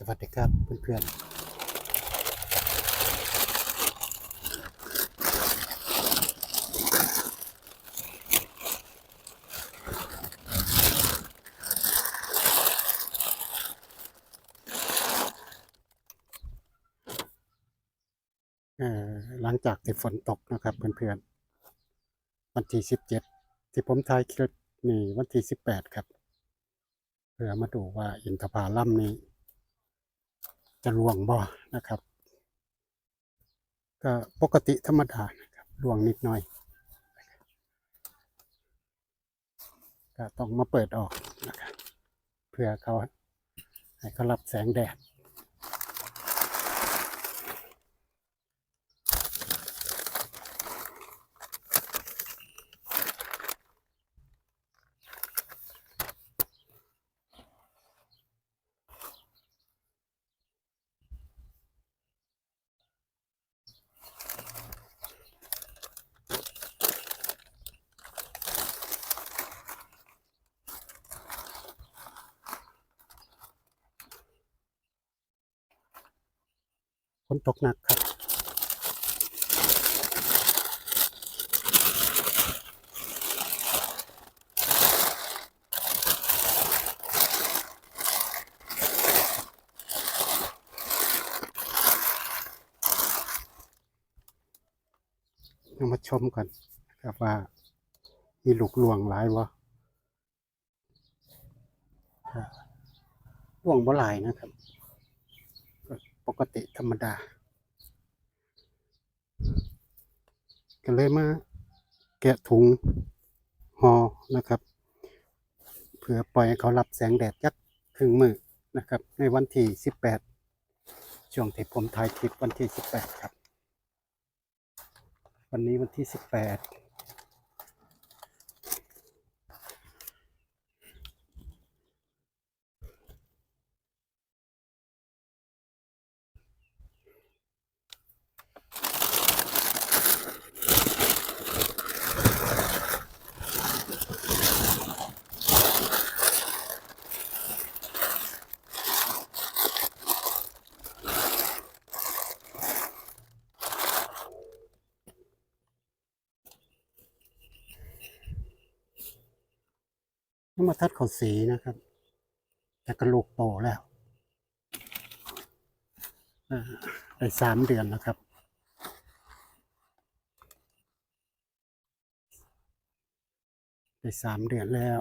สวัสดีครับเพื่อนๆเอ่อหลังจากที่ฝนตกนะครับเพื่อนๆวันที่สิบเจ็ดที่ผมถ่ายคลิปนี่วันที่สิบแปดครับ เพื่อมาดูว่าอินทผลัมนี้ จะรวงบ่นะครับ ก็ปกติธรรมดานะครับรวงนิดหน่อย ก็ต้องมาเปิดออกนะครับเพื่อเขาให้เขารับแสงแดด ฝนตกหนักครับเรามาชมกันนะครับว่ามีลูกลวงหลายวะหลวงบ่หลายนะครับ ปกติธรรมดา ก็เลยมาแกะถุงหอนะครับ เพื่อปล่อยเขารับแสงแดดยักครึ่งมือนะครับ ในวันที่ 18 ช่วงที่ผมถ่ายคลิปวันที่ 18 ครับ วันนี้วันที่ 18 นี่มาทัดเขาสีนะครับ แต่กระโหลกโตแล้วได้สามเดือนนะครับได้สามเดือนแล้ว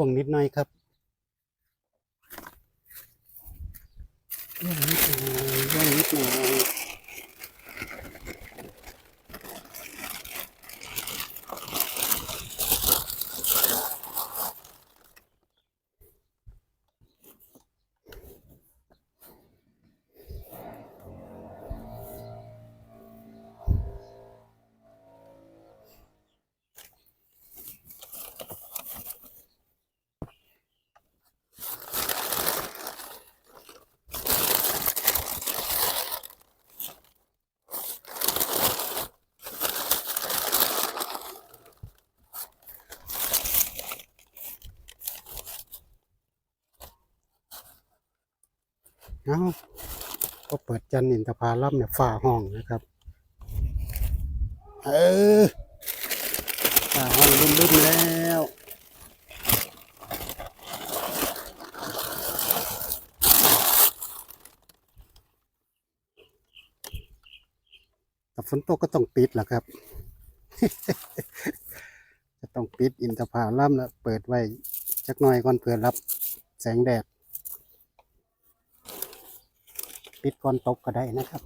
่วงนิดหน่อยครับร่วงนิดหน่อยร่วงนิดหน่อย เอาก็เปิดจันทร์อินทผลัมเนี่ยฝ่าห้องนะครับเออฝ่าห้องรุ่มๆแล้วแต่ฝนตกก็ต้องปิดแหละครับ จะต้องปิดอินทผลัมแล้วเปิดไว้จักหน่อยก่อนเพื่อรับแสงแดด ปิดก่อนตกก็ได้นะครับ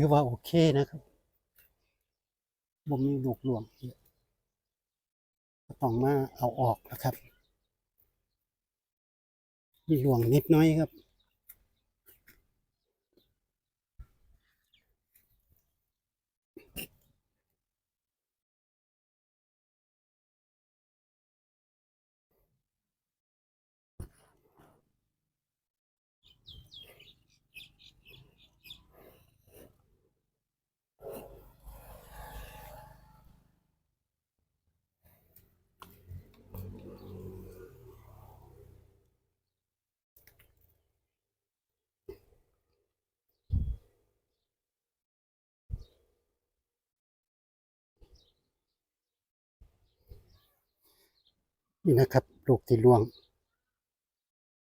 ถือว่าโอเคนะครับบ่มีลูกหลวงเยอะต้องมาเอาออกนะครับ มีหลวงนิดน้อยครับ นี่นะครับ ลูกที่ร่วง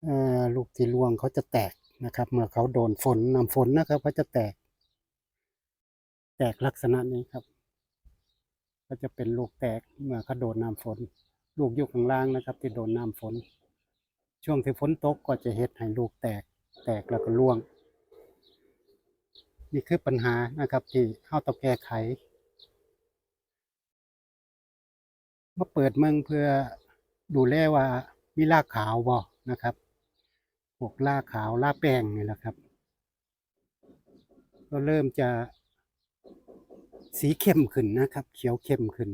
เอ่อลูกที่ร่วงเขาจะแตกนะครับ เมื่อเขาโดนฝนน้ำฝนนะครับเขาจะแตก แตกลักษณะนี้ครับก็จะเป็นลูกแตกเมื่อเขาโดนน้ำฝน ลูกอยู่ข้างล่างนะครับ ที่โดนน้ำฝน ช่วงที่ฝนตกก็จะเฮ็ดให้ลูกแตก แตกแล้วก็ร่วง นี่คือปัญหานะครับ ที่เฮาต้องแก้ไขมาเปิดเมืองเพื่อ ดูแลว่ามีรากขาวบ่นะครับพวกรากขาวรากแป้งนี่แหละครับ ก็เริ่มจะสีเข้มขึ้นนะครับ เขียวเข้มขึ้น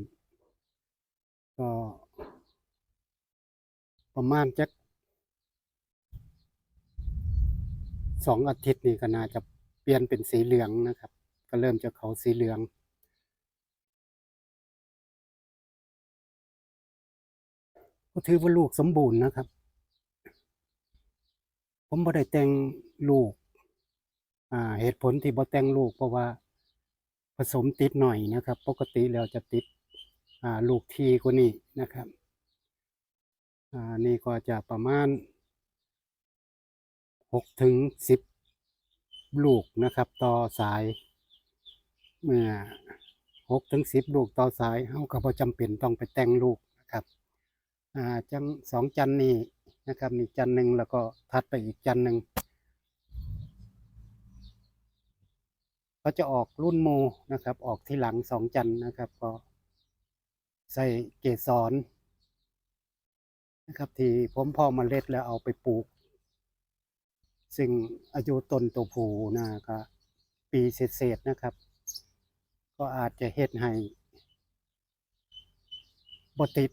ก็ประมาณจักสองอาทิตย์นี่ก็น่าจะเปลี่ยนเป็นสีเหลืองนะครับ ก็เริ่มจะเขาสีเหลือง ก็ถือว่าลูกสมบูรณ์นะครับ ผมบ่ได้แต่งลูก อ่า เหตุผลที่บ่แต่งลูก เพราะว่าผสมติดหน่อยนะครับ ปกติแล้วจะติด อ่า ลูกทีกว่านี้นะครับ อ่า นี่ก็จะประมาณหกถึงสิบลูกนะครับ ต่อสาย เมื่อหกถึงสิบลูกต่อสายเฮาก็บ่จำเป็นต้องไปแต่งลูก อ่าจังสองจันนี่นะครับนี่จันหนึ่งแล้วก็ถัดไปอีกจันหนึ่งก็จะออกรุ่นโมนะครับ ออกที่หลังสองจันนะครับ ก็ใส่เกสรนะครับ ที่ผมพอเมาเล็ดแล้วเอาไปปลูก ซึ่งอายุต้นตัวผูนะก็ปีเศษๆนะครับ ก็อาจจะเฮ็ดให้บติด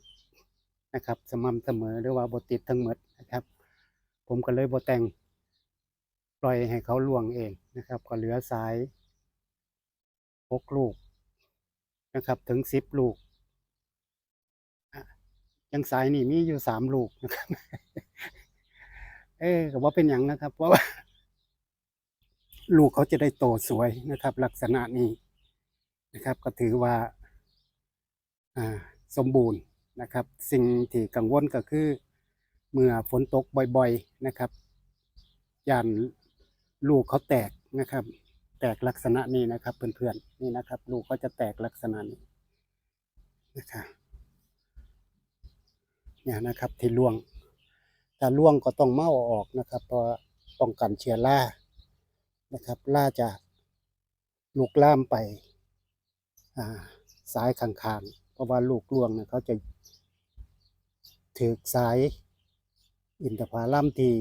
นะครับ สม่ำเสมอหรือว่าบติดทั้งหมดนะครับ ผมก็เลยบ่แต่งปล่อยให้เขาล่วงเองนะครับ ก็เหลือสายหกลูกนะครับ ถึงสิบลูกยังสายนี่มีอยู่สามลูกนะครับ เอ้ก็ว่าเป็นอย่างนะครับ เพราะว่า ลูกเขาจะได้โตสวยนะครับ ลักษณะนี้นะครับ ก็ถือว่า อ่า สมบูรณ์ นะครับ สิ่งที่กังวลก็คือเมื่อฝนตกบ่อยๆนะครับยานลูกเขาแตกนะครับ แตกลักษณะนี้นะครับเพื่อนๆนี่นะครับ ลูกก็จะแตกลักษณะนี้นะครับเนี่ยนะครับที่ร่วงถ้าร่วงก็ต้องเมาอาออกนะครับเพราะป้องกันเชื้อรานะครับล่าจะลุกล่ามไปอ่าสายข้างๆเพราะว่าลูกร่วงเนี่ยเขาจะ ถือสาย อินทผลัมที่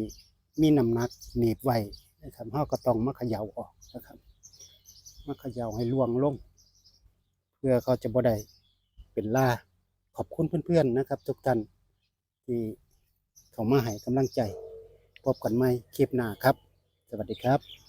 มีน้ำหนักหนีบไว้นะครับเราก็ต้องมาเขย่าออกนะครับมาเขย่าให้ล่วงลง เพื่อเขาจะบ่ได้เป็นล่าขอบคุณเพื่อนๆนะครับ ทุกท่านที่เขามาให้กำลังใจ พบกันใหม่คลิปหน้าครับ สวัสดีครับ